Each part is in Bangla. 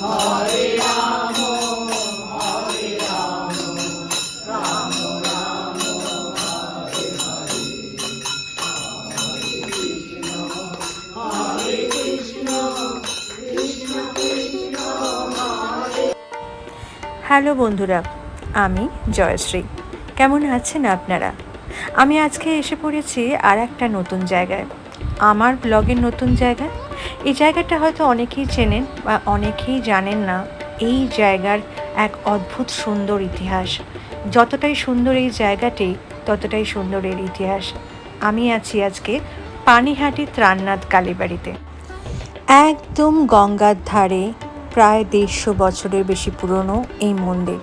হ্যালো বন্ধুরা, আমি জয়শ্রী। কেমন আছেন আপনারা? আমি আজকে এসে পড়েছি আর একটা নতুন জায়গায়। আমার ব্লগের নতুন জায়গায় এই জায়গাটা হয়তো অনেকেই চেনেন বা অনেকেই জানেন না, এই জায়গার এক অদ্ভুত সুন্দর ইতিহাস। যতটাই সুন্দর এই জায়গাটি, ততটাই সুন্দর এর ইতিহাস। আমি আছি আজকে পানিহাটি ত্রাণনাথ কালীবাড়িতে। একদম গঙ্গার ধারে প্রায় দেড়শো বছরের বেশি পুরনো এই মন্দির।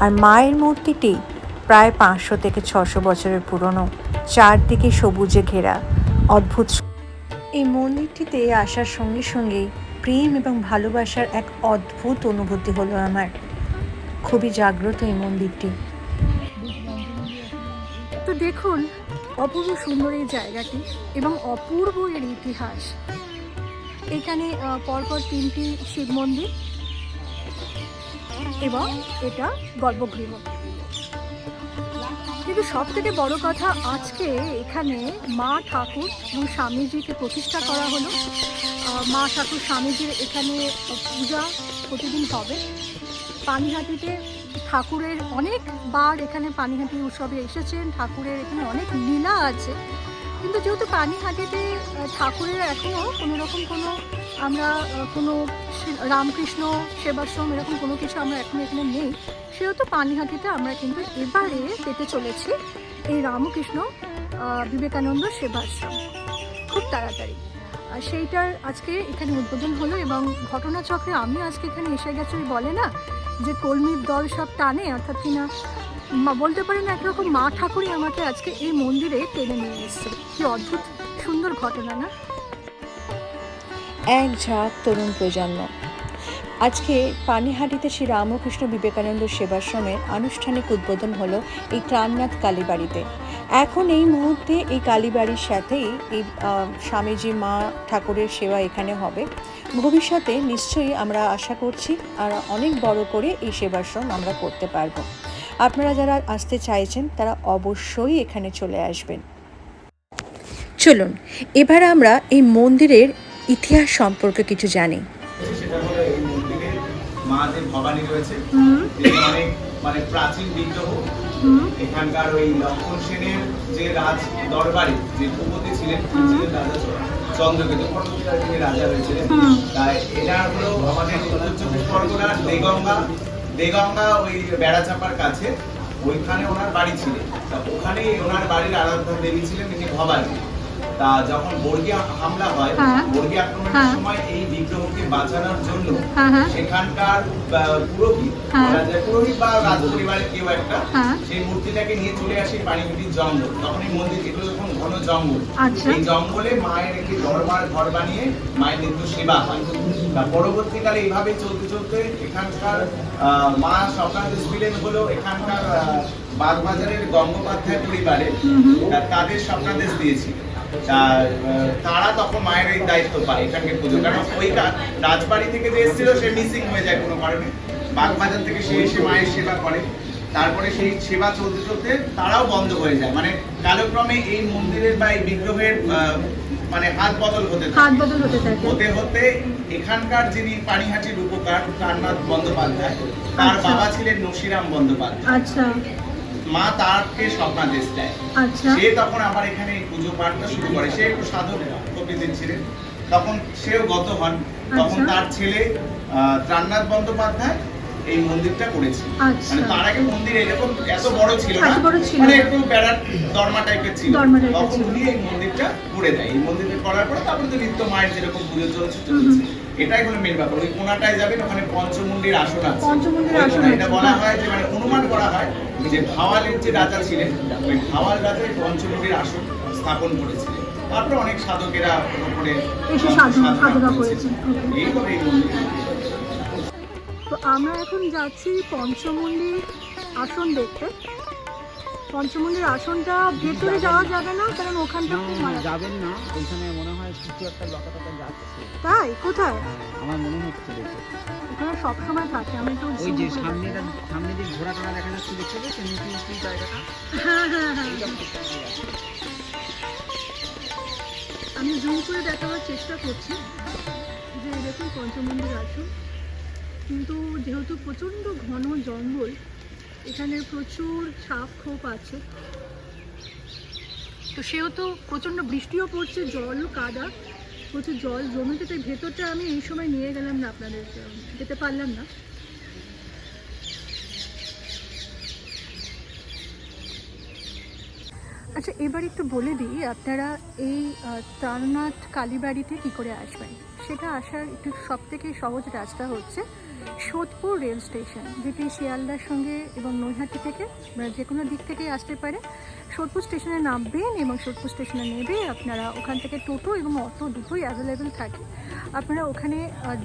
আর মায়ের মূর্তিটি প্রায় পাঁচশো থেকে ছশো বছরের পুরনো। চারদিকে সবুজে ঘেরা, অদ্ভুত এই মন্দিরটিতে আসার সঙ্গে সঙ্গেই প্রেম এবং ভালোবাসার এক অদ্ভুত অনুভূতি হলো আমার। খুবই জাগ্রত এই মন্দিরটি। তো দেখুন, অপূর্ব সুন্দর এই জায়গাটি এবং অপূর্ব এর ইতিহাস। এখানে পরপর তিনটি শিব মন্দির এবং এটা গর্ভগৃহ। কিন্তু সব থেকে বড় কথা, আজকে এখানে মা ঠাকুর এবং স্বামীজিকে প্রতিষ্ঠা করা হলো। মা ঠাকুর স্বামীজির এখানে পূজা প্রতিদিন হবে। পানিহাটিতে ঠাকুরের অনেকবার এখানে পানিহাটি উৎসবে এসেছেন। ঠাকুরের এখানে অনেক লীলা আছে। কিন্তু যেহেতু পানিহাটিতে ঠাকুরের এখনও কোনো রকম কোনো আমরা কোনো রামকৃষ্ণ সেবাশ্রম এরকম কোনো কিছু আমরা এখন এখানে নেই। সেহেতু পানিহাটিতে আমরা কিন্তু এবারে পেতে চলেছি এই রামকৃষ্ণ বিবেকানন্দ সেবাশ্রম। খুব তাড়াতাড়ি। সেইটার আজকে এখানে উদ্বোধন হলো এবং ঘটনাচক্রে আমি আজকে এখানে এসে গেছি বলে না যে কর্মীর দল সব টানে, অর্থাৎ কিনা বলতে পারেন একরকম মা ঠাকুরই আমাকে আজকে এই মন্দিরে টেনে নিয়ে এসছে। কি অদ্ভুত, সুন্দর ঘটনা না? এক ঝাঁক তরুণ প্রজন্ম। আজকে পানিহাটিতে শ্রী রামকৃষ্ণ বিবেকানন্দ সেবাশ্রমের আনুষ্ঠানিক উদ্বোধন হলো এই ত্রাণনাথ কালীবাড়িতে। এখন এই মুহূর্তে এই কালীবাড়ির সাথেই এই স্বামীজি, মা ঠাকুরের সেবা এখানে হবে। ভবিষ্যতে নিশ্চয়ই আমরা আশা করছি আর অনেক বড় করে এই সেবাশ্রম আমরা করতে পারব। আপনারা যারা আসতে চাইছেন তারা অবশ্যই এখানে চলে আসবেন। চলুন এবার আমরা এই মন্দিরের ইতিহাস সম্পর্কে কিছু জানি। মা যে ভবানী রয়েছে অনেক মানে প্রাচীন বিগ্রহ এখানকার ওই লক্ষণ সেনের যে রাজ দরবারে যে ভূপতি ছিলেন ছিলেন রাজা চন্দ্রকেতু। পরবর্তীকালে তিনি রাজা হয়েছিলেন। তাই এটা হলো আমাদের চব্বিশ পরগনার দেগঙ্গা দেগঙ্গা ওই বেড়াচাপার কাছে, ওইখানে ওনার বাড়ি ছিল। তা ওখানেই ওনার বাড়ির আরাধনা দেবী ছিলেন, তিনি ভবানী। তা যখন বর্গী হামলা হয় হ্যাঁ। বর্গী আক্রমণের হ্যাঁ। সময় এই বিগ্রহকে বাঁচানোর জন্য হ্যাঁ সেখানকার পুরোহিত পুরোহিত বা রাজ পরিবারের কেউ একটা। সেই মূর্তিটাকে নিয়ে চলে আসে জঙ্গল তখন এই মন্দির এগুলো যখন ঘন জঙ্গল আচ্ছা। এই জঙ্গলে মায়ের একটি দরবার ঘর বানিয়ে মায়ের নিত্য সেবা হয় পরবর্তীকালে এইভাবে চলতে চলতে এখানকার মা স্বপ্নাদেশ ছিলেন হলো এখানকার বাগবাজারের গঙ্গোপাধ্যায় পরিবারে তাদের স্বপ্নাদেশ দিয়েছিল তা, আহ, তারা তখন মায়ের এই দায়িত্ব পায় এখানকে পুজো। কারণ ওই রাজবাড়ি থেকে যে এসেছিল সে মিসিং হয়ে যায় কোনো কারণে। বাগবাজার থেকে সে এসে মায়ের সেবা করে। তারপরে সেই সেবা চলতে চলতে তারাও বন্ধ হয়ে যায়। মানে কালক্রমে এই মন্দিরের বা এই বিগ্রহের মানে হাত বদল হতে থাকে। হাত বদল হতে থাকে। হতে হতে এখানকার যিনি পানিহাটির উপকার কান্নাথ বন্দ্যোপাধ্যায় তার আচ্ছা। বাবা ছিলেন নসিরাম বন্দ্যোপাধ্যায়। আচ্ছা। মা তারকে স্বপ্নাদেশ দেয়। আচ্ছা। সে তখন আবার এখানে এই পুজো পাঠটা শুরু করে। সে একটু সাধক প্রকৃতির ছিলেন তখন সেও গত হন। তখন আচ্ছা। তার ছেলে ত্রাণনাথ বন্দ্যোপাধ্যায় এই মন্দিরটা করেছে। আচ্ছা। মানে তার আগে মন্দির এরকম এত বড় ছিল না মানে একটু বেড়ার দরমা টাইপের ছিল। তখন। উনি এই মন্দিরটা করে দেয়। এই মন্দিরটা করার পরে তারপরে তো নিত্য মায়ের যেরকম পুজো চলছে চলছে এটাই হলো মেন ব্যাপার। ওই কোনাটায় যাবেন ওখানে পঞ্চমুন্ডির আসন আছে। পঞ্চমুণ্ডির ওই আসন এটা বলা হ্যাঁ। যে মানে অনুমান করা হয় যে ভাওয়ালের যে রাজা ছিলেন ওই ভাওয়াল রাজা পঞ্চমুন্ডির আসন স্থাপন করেছিলেন। তারপরে অনেক সাধকেরা এসে সাধনা করেছেন। Okay. এই তো আমরা এখন যাচ্ছি পঞ্চমন্দির আসন দেখতে। পঞ্চমন্দির আসনটা ভেতরে যাওয়া যাবে না? কারণ ওখানটা খুব মারা- যাবেন না। ওইখানে মনে হয় কিছু একটা লতা যাচ্ছে তাই? কোথায়? আমার মনে হচ্ছে দেখে। ওখানে সবসময় থাকে আমি তো ওই যে সামনে। সামনে যে ঘোড়া টোড়া দেখা যাচ্ছে দেখতে পেয়েছেন উঁচু উঁচু জায়গাটা? হ্যাঁ হ্যাঁ হ্যাঁ। হ্যাঁ। আমি জুম করে দেখাবার চেষ্টা করছি যে দেখুন পঞ্চমন্দির আসুন। কিন্তু যেহেতু প্রচণ্ড ঘন জঙ্গল এখানে প্রচুর সাপ খোপ আছে। তো সেহেতু প্রচণ্ড বৃষ্টিও পড়ছে, জল কাদা, প্রচুর জল জমেছে তাই ভেতরটা আমি এই সময় নিয়ে গেলাম না আপনাদের যেতে পারলাম না। আচ্ছা এবার একটু বলে দিই, আপনারা এই তারনাথ কালীবাড়িতে কী করে আসবেন? সেটা আসার একটু সব থেকে সহজ রাস্তা হচ্ছে সোদপুর রেল স্টেশন, যেটি শিয়ালদার সঙ্গে এবং নৈহাটি থেকে যে কোনো দিক থেকেই আসতে পারে। সোদপুর স্টেশনে নামবেন এবং সোদপুর স্টেশনে নেবে। আপনারা ওখান থেকে টোটো এবং অটো দুটোই অ্যাভেলেবেল থাকে। আপনারা ওখানে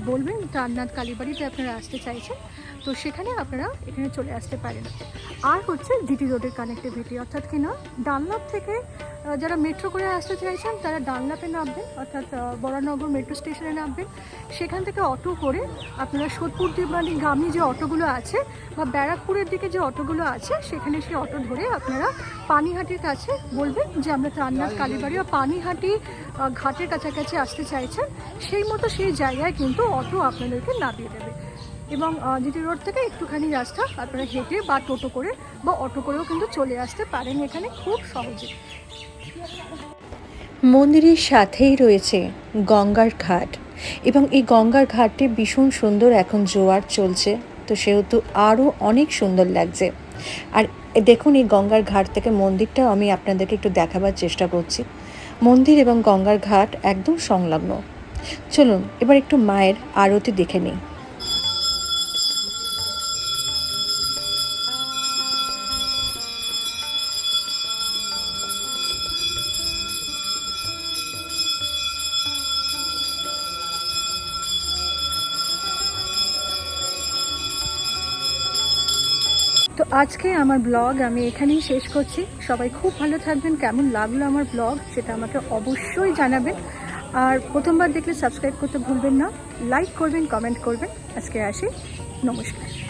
বলবেন তারনাথ কালীবাড়িতে আপনারা আসতে চাইছেন। তো সেখানে আপনারা এখানে চলে আসতে পারেন। আর হচ্ছে জিটি রোডের কানেক্টিভিটি অর্থাৎ কিনা ডানলাপ থেকে যারা মেট্রো করে আসতে চাইছেন, তারা ডানলাপে নামবেন, অর্থাৎ বরানগর মেট্রো স্টেশনে নামবেন। সেখান থেকে অটো করে আপনারা সোদপুর দিবানি গামী যে অটোগুলো আছে বা ব্যারাকপুরের দিকে যে অটোগুলো আছে, সেখানে সেই অটো ধরে আপনারা পানিহাটির কাছে বলবেন যে আমরা তান্নাথ কালীবাড়ি বা পানিহাটি ঘাটের কাছাকাছি আসতে চাইছেন, সেই মতো সেই জায়গায় কিন্তু অটো আপনাদেরকে নামিয়ে দেবে। এবং জিটি রোড থেকে একটুখানি রাস্তা, আপনারা হেঁটে বা টোটো করে বা অটো করেও কিন্তু চলে আসতে পারেন এখানে খুব সহজে। মন্দিরের সাথেই রয়েছে গঙ্গার ঘাট এবং এই গঙ্গার ঘাটটি ভীষণ সুন্দর এখন জোয়ার চলছে, তো সেহেতু আরও অনেক সুন্দর লাগছে। আর দেখুন এই গঙ্গার ঘাট থেকে মন্দিরটাও আমি আপনাদেরকে একটু দেখাবার চেষ্টা করছি। মন্দির এবং গঙ্গার ঘাট একদম সংলগ্ন। চলুন, এবার একটু মায়ের আরতি দেখে নিই তো আজকে আমার ব্লগ আমি এখানেই শেষ করছি। সবাই খুব ভালো থাকবেন, কেমন লাগল আমার ব্লগ সেটা আমাকে অবশ্যই জানাবেন। আর প্রথমবার দেখলে সাবস্ক্রাইব করতে ভুলবেন না, লাইক করবেন, কমেন্ট করবেন। আজকে আসি, নমস্কার।